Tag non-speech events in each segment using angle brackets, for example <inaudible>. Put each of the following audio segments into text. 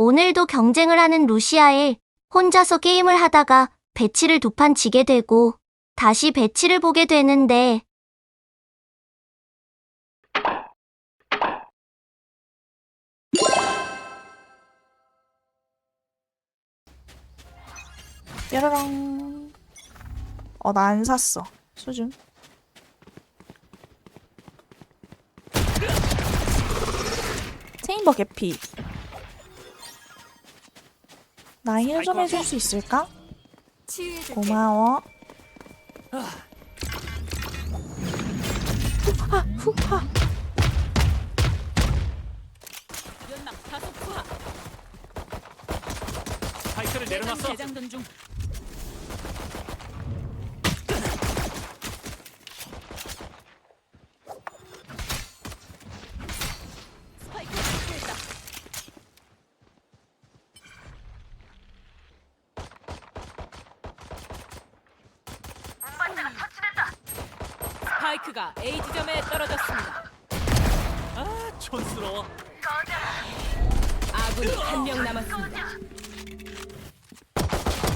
오늘도 경쟁을 하는 루시아에 혼자서 게임을 하다가 배치를 두 판 지게 되고 다시 배치를 보게 되는데 뾰로롱. 어, 나 안 샀어. 수준. 체인버 개피. 나 힐 좀 해줄 수 있을까? 고마워. 후하, 후하. 파이크를 내려놨어. 스파이크 설치했다. 스파이크가 A 지점에 떨어졌습니다. 아, 촌스러워. 아군이 한 명 남았습니다.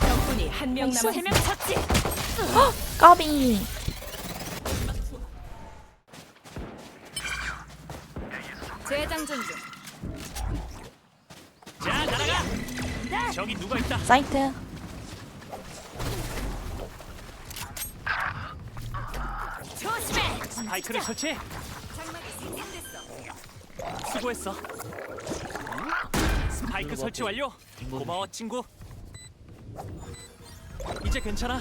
적군이 한명 나이스. 남았. 세명. 까비. 재장전 중. 자, 날아가. 저기 누가 있다. 사이트. 파이크를 설치해. 수고했어. 스파이크 설치 완료. 고마워, 친구. 이제 괜찮아.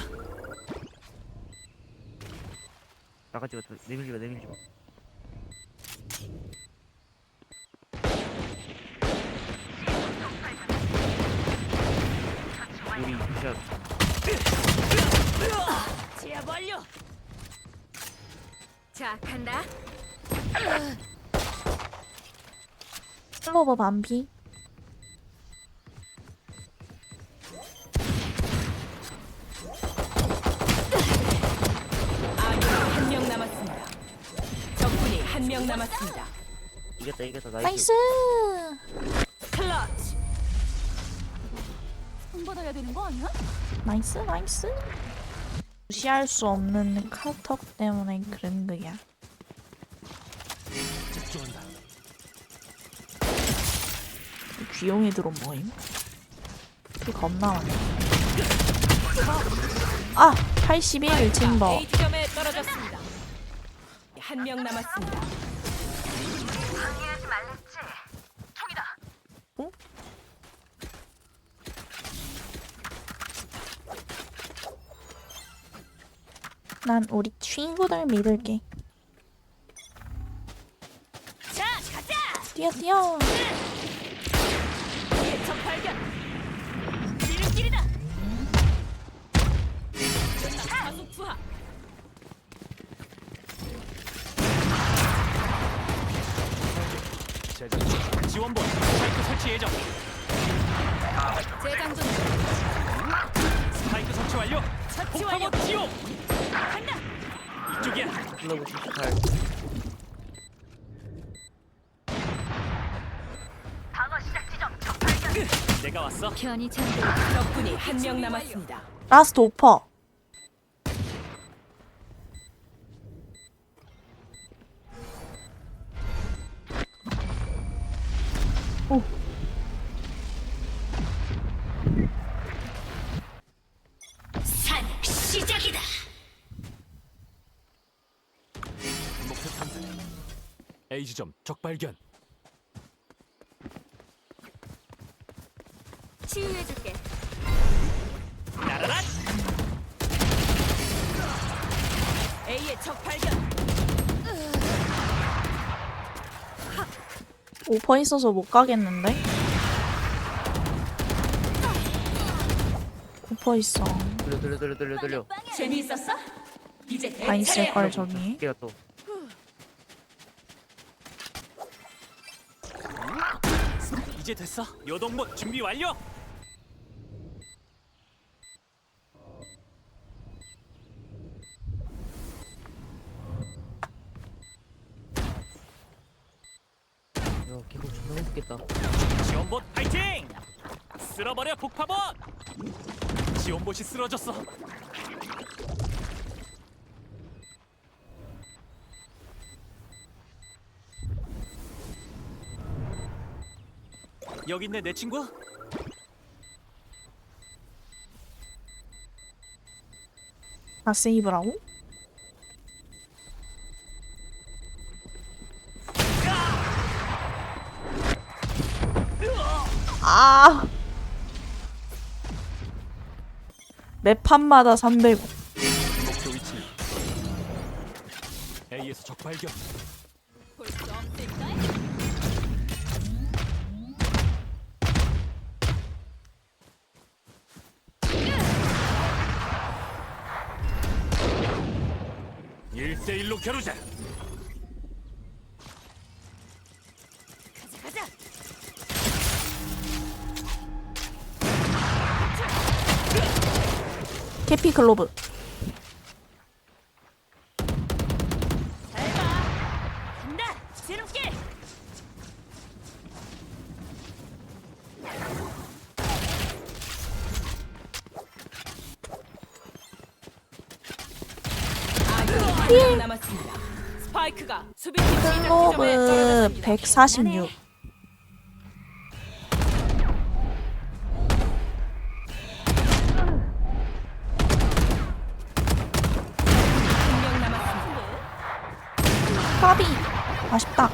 나가지 마, 내밀지 마, 내밀지 마. 우리 샷 제압 완료. 자, 간다. 슬로버 반피. 아군이 한명 남았습니다. 적군이 한 명 남았습니다. 이겼다, 이겼다, 나이스. 나이스. 클러치. 돈 받아야 되는 거 아니야? 나이스 나이스 무시할 수 없는 카톡 때문에 그런 거야. 귀용이 들어온 뭐임? 피 겁나 많네 아! 81 챔버 A 지점에 떨어졌습니다. 한 명 남았습니다. 난 우리 친구들 믿을게 자, 가자. 뛰어 뛰어 적 발견. 지름길이다. 가속 투하. 재장. 지원본. 스파이크 설치 예정. 재장전 스파이크 설치 완료. 폭파고 지옥. 간다. 이쪽이야. 클러브 78. 내가 왔어. 편히 잠들. 적군이 한 명 남았습니다. 라스트 오퍼 오 A 지점 적 발견. 치유해줄게. 나라라. A의 적 발견. 오퍼 있어서 못 가겠는데? 오퍼 있어 돌려, 돌려, 돌려, 돌려, 돌려. 재미있었어? 이제 다 있을걸 저기 또. 이제 됐어. 요동본 준비 완료. 야, 걔가 존나 무섭겠다. 지원본 파이팅! 쓸어버려 폭파봇. 지원봇이 쓰러졌어. 여기 있네 내 친구. 아 세이브라고? 아. 매 판마다 300원. 목표 위치. A에서 적 발견. 대 일로 겨루자. 가자 가자. 캐피 글로브. 잘 봐. 간다. 새롭게. 1분 스파이크가 수비팀 클로브 146. 파비 아쉽다.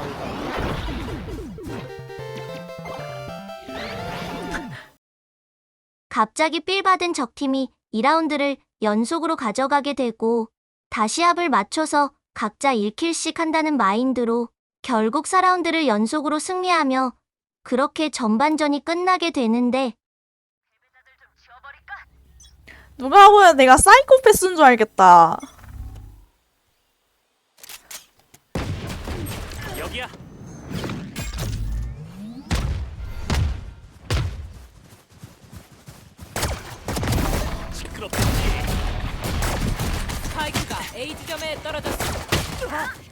갑자기 삘 받은 적팀이 2라운드를 연속으로 가져가게 되고 다시 합을 맞춰서 각자 1킬씩 한다는 마인드로 결국 4라운드를 연속으로 승리하며 그렇게 전반전이 끝나게 되는데 누가 보면 내가 사이코패스인 줄 알겠다.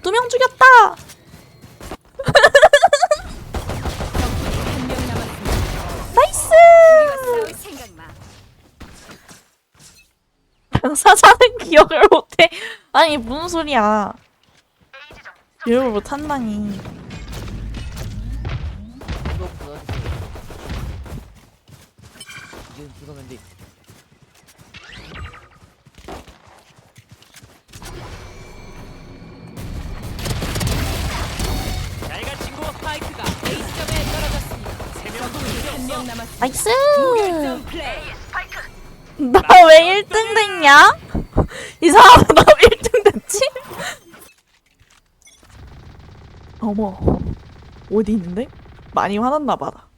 두 명 죽였다. 나이스. 사자는 <laughs> 기억을 못해. 아니 무슨 소리야. 기억을 못한다니. 나이스. 나 왜 1등 됐냐? <laughs> 이 사람 나 1등 됐지? 어머 어디 있는데? 많이 화났나 봐라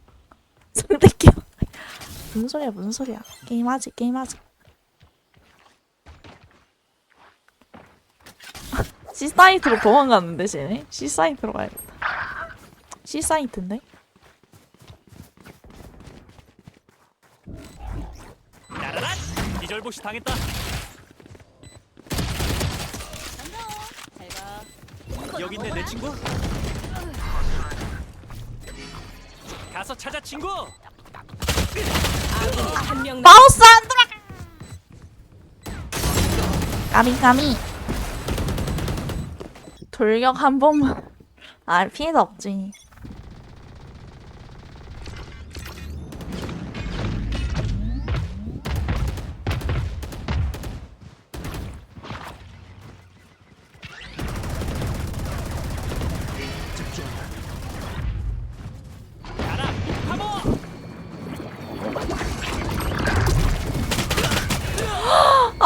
상대 게임 무슨 소리야 무슨 소리야 게임하지 게임하지 <laughs> C 사이트로 도망갔는데 쟤네 C 사이트로 가야겠다 C 사이트인데? 나라라. 기절봇이 당했다. 여기 있네 내 친구. 가서 찾아 친구. 아군이 한명 마우스 안 들어. 까미 까미. 돌격 한 번만. 아 피해도 없지.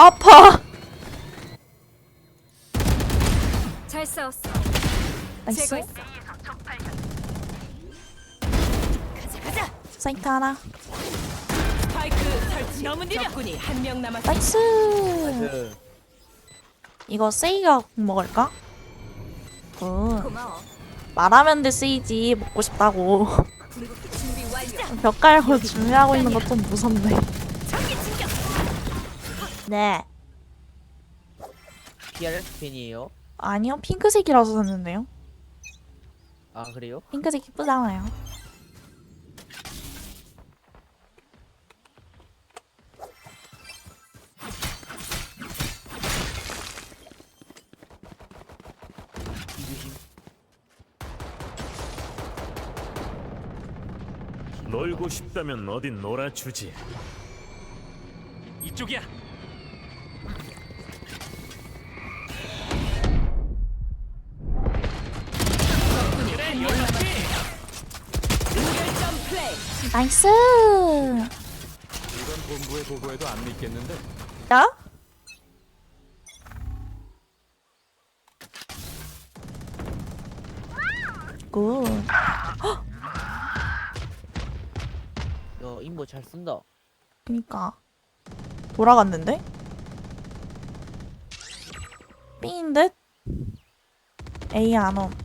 아파. 잘 싸웠어. 나이스. 제거했어. 사이트 하나. 스파이크 설치. 너무 느려. 적군이 한 명 남았습니다. 나이스. 그 이거 세이가 먹을까? 굿. 말하면 돼 세이지 먹고 싶다고. 벽 깔고 준비하고 있는 거 좀 무섭네. 네. PRS 펜이에요? 아니요, 핑크색이라서 샀는데요. 아 그래요? 핑크색 이쁘잖아요. 놀고 싶다면 어딘 놀아주지. 이쪽이야. 나이스. 이건 본부에 보고해도 안 믿겠는데. 야? 굿. 야 인보 잘 쓴다. 그니까 돌아갔는데? B인 듯? A 안 옴.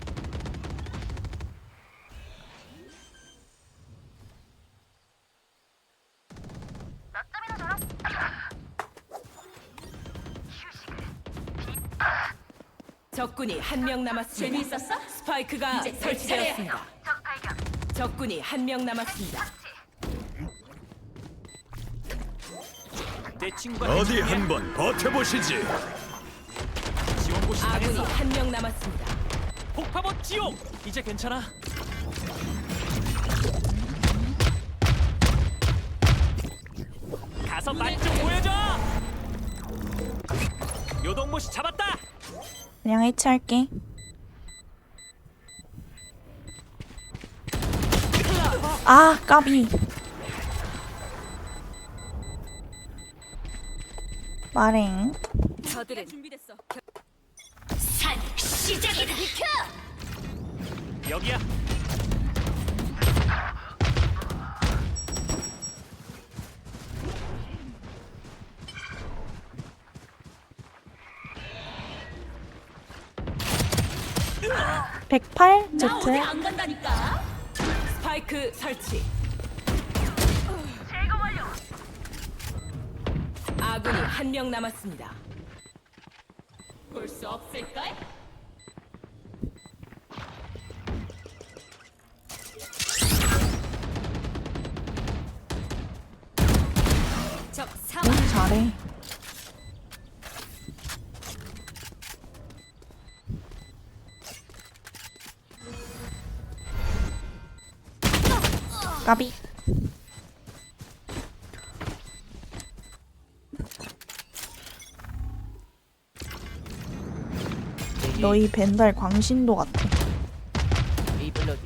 적군이 한 명 남았습니다. 재미있었어? 스파이크가 설치되었습니다. 적군이 한 명 남았습니다. 내 친구가 어디 대충이야. 한번 버텨보시지. 지원고시 아군이 당했어. 한 명 남았습니다. 폭파봇 지옥. 이제 괜찮아. 가서 맛 좀 보여줘. 요동모시 잡았다. 그냥 해체할게. 아, 까비. 마랭. 저들은 준비됐어. 여기야. 백팔 Z. 스파이크 설치. 아군이 한 명 남았습니다. 볼 수 없을까? 너희 벤달 광신도 같아.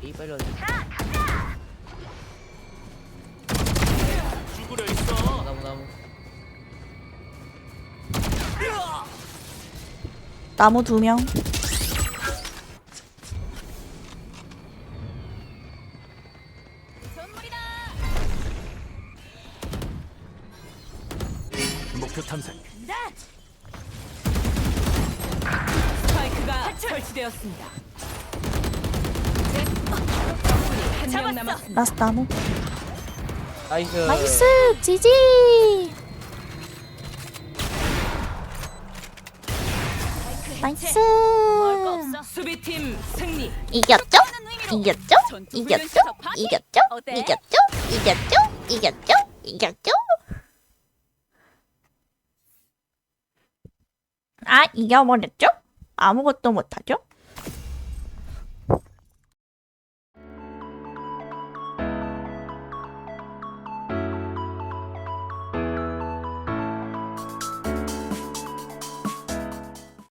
A 빨려. 죽으려 있어. 나무 나무. 나무 두 명. 목표 탐색. 스파이크가 설치되었습니다. 적군이 한명 남았습니다. 라스 나무. 나이스. 나이스! 지지! 나이스! 수비팀 승리. 이겼죠? 이겼죠? 이겼죠? 이겼죠? 이겼죠? 이겼죠? 이겼죠? 이겼죠? 아, 이겨버렸죠? 아무것도 못하죠?